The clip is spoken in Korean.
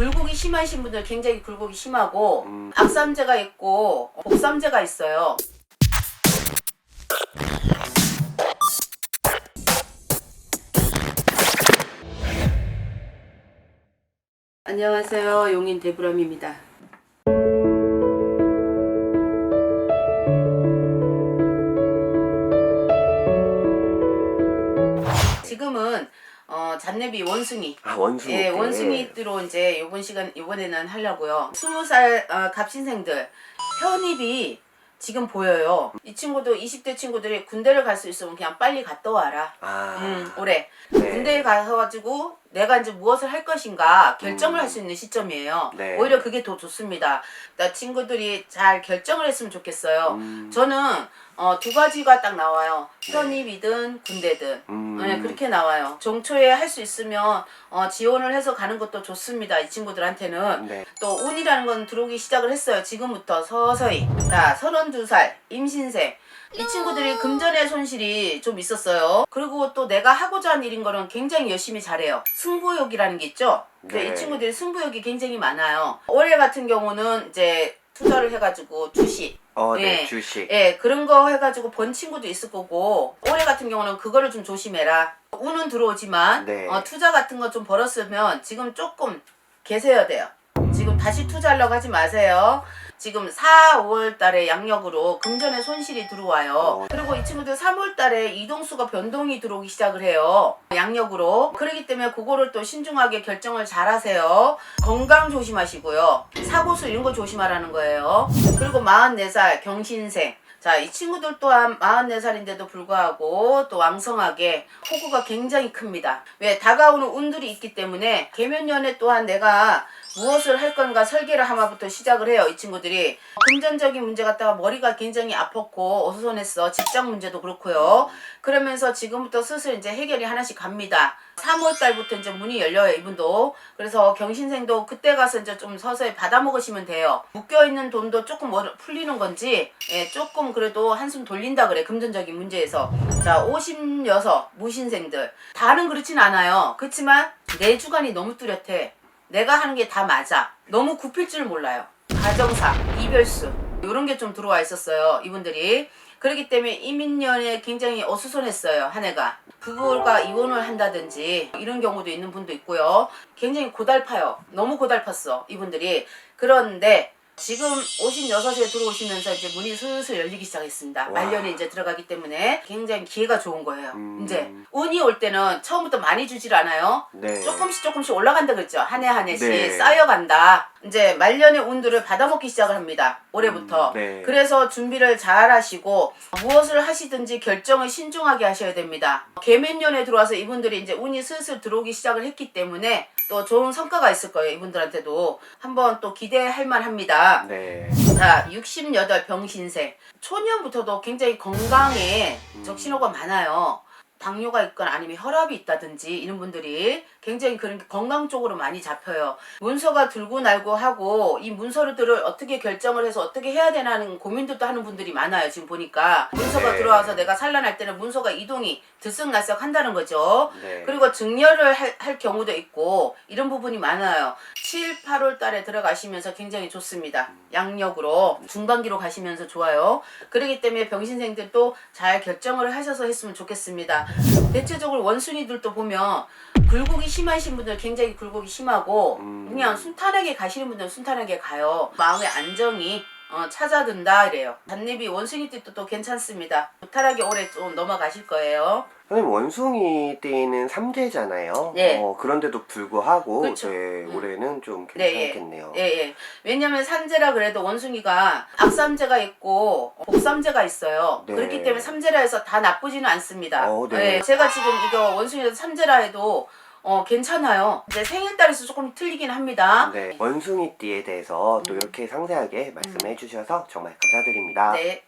굴곡이 심하신 분들 굉장히 굴곡이 심하고 음. 악삼제가 있고 복삼제가 있어요. 안녕하세요. 용인 대부람입니다. 잔내비 원숭이 아 원숭이. 예, 때. 원숭이들로 이제 요번 시간 요번에는 하려고요. 스무 살 어, 갑신생들 편입이 지금 보여요. 이 친구도 20대 친구들이 군대를 갈 수 있으면 그냥 빨리 갔다 와라. 아. 음, 올해 네. 군대에 가서 가지고 내가 이제 무엇을 할 것인가 결정을 음. 할수 있는 시점이에요. 네. 오히려 그게 더 좋습니다. 나 친구들이 잘 결정을 했으면 좋겠어요. 음. 저는 어, 두 가지가 딱 나와요. 편입이든 군대든. 음. 네, 그렇게 나와요. 종초에 할 수 있으면 어, 지원을 해서 가는 것도 좋습니다. 이 친구들한테는. 네. 또 운이라는 건 들어오기 시작을 했어요. 지금부터 서서히. 자, 32살 임신생. 이 친구들이 금전의 손실이 좀 있었어요. 그리고 또 내가 하고자 하는 일인 거는 굉장히 열심히 잘해요. 승부욕이라는 게 있죠. 네. 이 친구들이 승부욕이 굉장히 많아요. 올해 같은 경우는 이제 투자를 해가지고 주식, 어, 네. 예. 주식. 예, 그런 거 해가지고 번 친구도 있을 거고, 올해 같은 경우는 그거를 좀 조심해라. 운은 들어오지만, 네. 어, 투자 같은 거 좀 벌었으면 지금 조금 계세야 돼요. 지금 다시 투자하려고 하지 마세요. 지금 4, 5월 달에 양력으로 금전의 손실이 들어와요. 어. 그리고 이 친구들 3월 달에 이동수가 변동이 들어오기 시작을 해요. 양력으로. 그렇기 때문에 그거를 또 신중하게 결정을 잘 하세요. 건강 조심하시고요. 사고수 이런 거 조심하라는 거예요. 그리고 44살 경신생. 자, 이 친구들 또한 44살인데도 불구하고 또 왕성하게 호구가 굉장히 큽니다. 왜? 다가오는 운들이 있기 때문에 개면연에 또한 내가 무엇을 할 건가 설계를 하마부터 시작을 해요. 이 친구들이. 금전적인 문제 갖다가 머리가 굉장히 아팠고 어수선했어. 직장 문제도 그렇고요. 그러면서 지금부터 슬슬 이제 해결이 하나씩 갑니다. 3월 달부터 이제 문이 열려요, 이분도. 그래서 경신생도 그때 가서 이제 좀 서서히 받아 먹으시면 돼요. 묶여 있는 돈도 조금 월- 풀리는 건지, 예, 조금 그래도 한숨 돌린다 그래, 금전적인 문제에서. 자, 56 무신생들. 다는 그렇진 않아요. 그렇지만 내 주관이 너무 뚜렷해. 내가 하는 게 다 맞아. 너무 굽힐 줄 몰라요. 가정사, 이별수 이런 게 좀 들어와 있었어요. 이분들이. 그렇기 때문에 이민년에 굉장히 어수선했어요. 한 해가. 부부가 이혼을 한다든지 이런 경우도 있는 분도 있고요. 굉장히 고달파요. 너무 고달팠어. 이분들이. 그런데 지금 56에 들어오시면서 이제 문이 슬슬 열리기 시작했습니다. 와. 말년에 이제 들어가기 때문에 굉장히 기회가 좋은 거예요. 음. 이제 운이 올 때는 처음부터 많이 주질 않아요. 네. 조금씩 조금씩 올라간다 그랬죠. 한 해 한 해씩 네. 쌓여간다. 이제 말년의 운들을 받아먹기 시작을 합니다. 올해부터. 음, 네. 그래서 준비를 잘 하시고 무엇을 하시든지 결정을 신중하게 하셔야 됩니다. 개면년에 들어와서 이분들이 이제 운이 슬슬 들어오기 시작을 했기 때문에 또 좋은 성과가 있을 거예요. 이분들한테도 한번 또 기대할 만합니다. 네. 자, 68 병신생. 초년부터도 굉장히 건강에 적신호가 많아요. 당뇨가 있거나 아니면 혈압이 있다든지 이런 분들이 굉장히 그런 게 건강 쪽으로 많이 잡혀요. 문서가 들고 날고 하고 이 문서들을 어떻게 결정을 해서 어떻게 해야 되나는 고민들도 하는 분들이 많아요. 지금 보니까 문서가 네. 들어와서 내가 산란할 때는 문서가 이동이 들썩날썩 한다는 거죠. 네. 그리고 증여를 할, 할 경우도 있고 이런 부분이 많아요. 7, 8월 달에 들어가시면서 굉장히 좋습니다. 양력으로 중반기로 가시면서 좋아요. 그렇기 때문에 병신생들도 잘 결정을 하셔서 했으면 좋겠습니다. 대체적으로 원숭이들도 보면 굴곡이 심하신 분들 굉장히 굴곡이 심하고 음. 그냥 순탄하게 가시는 분들은 순탄하게 가요. 마음의 안정이 어, 찾아든다 이래요. 단립이 원숭이들도 또 괜찮습니다. 무탈하게 오래 좀 넘어가실 거예요. 선생님 원숭이 때는 삼재잖아요. 네. 어, 그런데도 불구하고 그렇죠. 네, 음. 올해는 좀 네, 예. 괜찮겠네요. 예, 예. 왜냐면 산재라 그래도 원숭이가 악삼재가 있고 복삼재가 있어요. 네. 그렇기 때문에 삼재라 해서 다 나쁘지는 않습니다. 어, 네. 예, 제가 지금 이거 원숭이에서 삼재라 해도 어, 괜찮아요. 이제 생일달에서 조금 틀리긴 합니다. 네. 원숭이띠에 대해서 또 이렇게 상세하게 말씀해 주셔서 정말 감사드립니다. 네.